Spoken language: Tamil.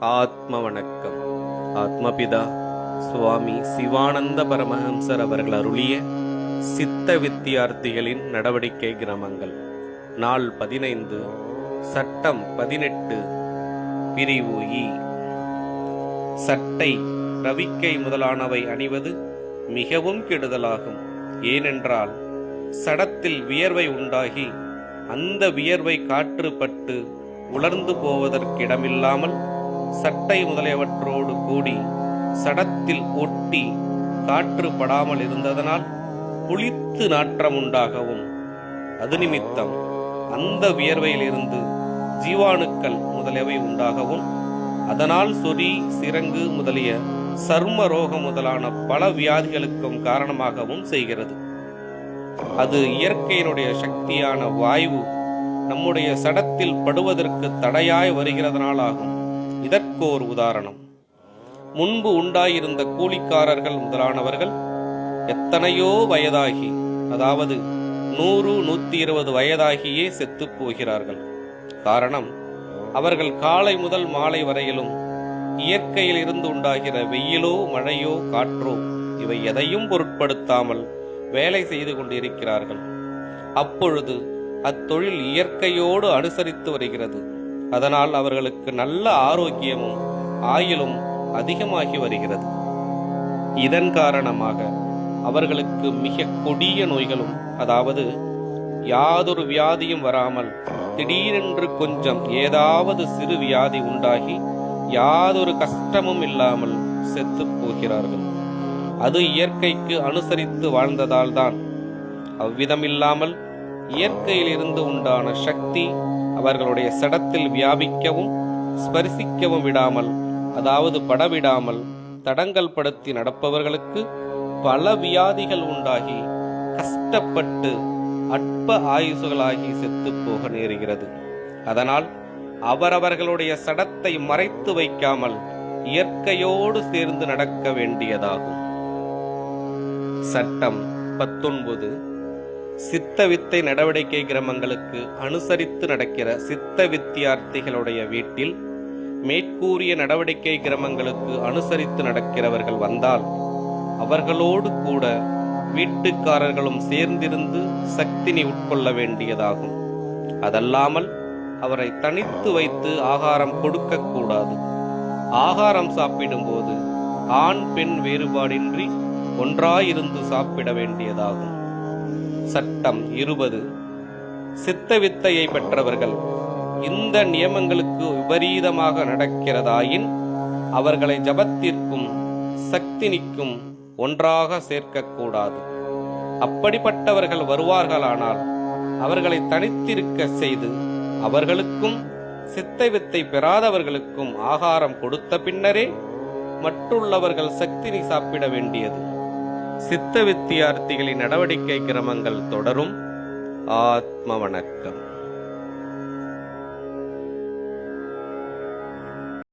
ஆத்ம வணக்கம் ஆத்மபிதா சுவாமி சிவானந்த பரமஹம்சர் அவர்கள் அருளிய சித்த வித்தியார்த்திகளின் நடவடிக்கை கிரமங்கள். நாள் பதினைந்து சட்டம் பதினெட்டு பிரிவு இ. சட்டை ரவிக்கை முதலானவை அணிவது மிகவும் கெடுதலாகும். ஏனென்றால் சடத்தில் வியர்வை உண்டாகி அந்த வியர்வை காற்றுப்பட்டு உலர்ந்து போவதற்கிடமில்லாமல் சட்டை முதலியவற்றோடு கூடி சடத்தில் ஒட்டி காற்று படாமல் இருந்ததனால் புளித்து நாற்றம் உண்டாகவும் அது நிமித்தம் அந்த வியர்வையிலிருந்து ஜீவாணுக்கள் முதலியவை உண்டாகவும். அதனால் சொறி சிரங்கு முதலிய சர்ம ரோகம் முதலான பல வியாதிகளுக்கும் காரணமாகவும் செய்கிறது. அது இயற்கையினுடைய சக்தியான வாயு நம்முடைய சடத்தில் படுவதற்கு தடையாய் வருகிறதனாலாகும். இதற்கோர் உதாரணம். முன்பு உண்டாயிருந்த கூலிக்காரர்கள் முதலானவர்கள் எத்தனையோ வயதாகி அதாவது நூறு நூத்தி இருபது வயதாகியே செத்து போகிறார்கள். காரணம் அவர்கள் காலை முதல் மாலை வரையிலும் இயற்கையில் இருந்து உண்டாகிற வெயிலோ மழையோ காற்றோ இவை எதையும் பொருட்படுத்தாமல் வேலை செய்து கொண்டிருக்கிறார்கள். அப்பொழுது அத்தொழில் இயற்கையோடு அனுசரித்து வருகிறது. அதனால் அவர்களுக்கு நல்ல ஆரோக்கியமும் ஆயுளும் அதிகமாகி வருகிறது. இதன் காரணமாக அவர்களுக்கு மிக கொடிய நோய்களும் அதாவது யாதொரு வியாதியும் வராமல் திடீரென்று கொஞ்சம் ஏதாவது சிறு வியாதி உண்டாகி யாதொரு கஷ்டமும் இல்லாமல் செத்து போகிறார்கள். அது இயற்கைக்கு அனுசரித்து வாழ்ந்ததால்தான் அவ்விதமில்லாமல் இயற்கையிலிருந்து உண்டான சக்தி அவர்களுடைய சடத்தில் வியாபிக்கவும் ஸ்பரிசிக்கவும் விடாமல் அதாவது படவிடாமல் தடங்கல் படுத்தி நடப்பவர்களுக்கு பல வியாதிகள் உண்டாகி கஷ்டப்பட்டு அற்ப ஆயுசுகளாகி செத்து போக நேருகிறது. அதனால் அவரவர்களுடைய சடத்தை மறைத்து வைக்காமல் இயற்கையோடு சேர்ந்து நடக்க வேண்டியதாகும். சட்டம் பத்தொன்பது சித்த வித்தை நடவடிக்கை கிரமங்களுக்கு அனுசரித்து நடக்கிற சித்த வித்தியார்த்திகளுடைய வீட்டில் மேற்கூறிய நடவடிக்கை கிரமங்களுக்கு அனுசரித்து நடக்கிறவர்கள் வந்தால் அவர்களோடு கூட வீட்டுக்காரர்களும் சேர்ந்திருந்து சக்தினி உட்கொள்ள வேண்டியதாகும். அதல்லாமல் அவரை தனித்து வைத்து ஆகாரம் கொடுக்கக்கூடாது ஆகாரம் சாப்பிடும்போது ஆண் பெண் வேறுபாடின்றி ஒன்றாயிருந்து சாப்பிட வேண்டியதாகும். சட்டம் இருபது. சித்த வித்தையை பெற்றவர்கள் இந்த நியமங்களுக்கு விபரீதமாக நடக்கிறதாயின் அவர்களை ஜபத்திற்கும் சக்தினிக்கும் ஒன்றாக சேர்க்கக்கூடாது. அப்படிப்பட்டவர்கள் வருவார்களானால் அவர்களை தனித்திருக்க செய்து அவர்களுக்கும் சித்த வித்தை பெறாதவர்களுக்கும் ஆகாரம் கொடுத்த பின்னரே மற்றுள்ளவர்கள் சக்தினி சாப்பிட வேண்டியது. சித்த வித்தியார்த்திகளின் நடவடிக்கை கிரமங்கள் தொடரும். ஆத்ம வணக்கம்.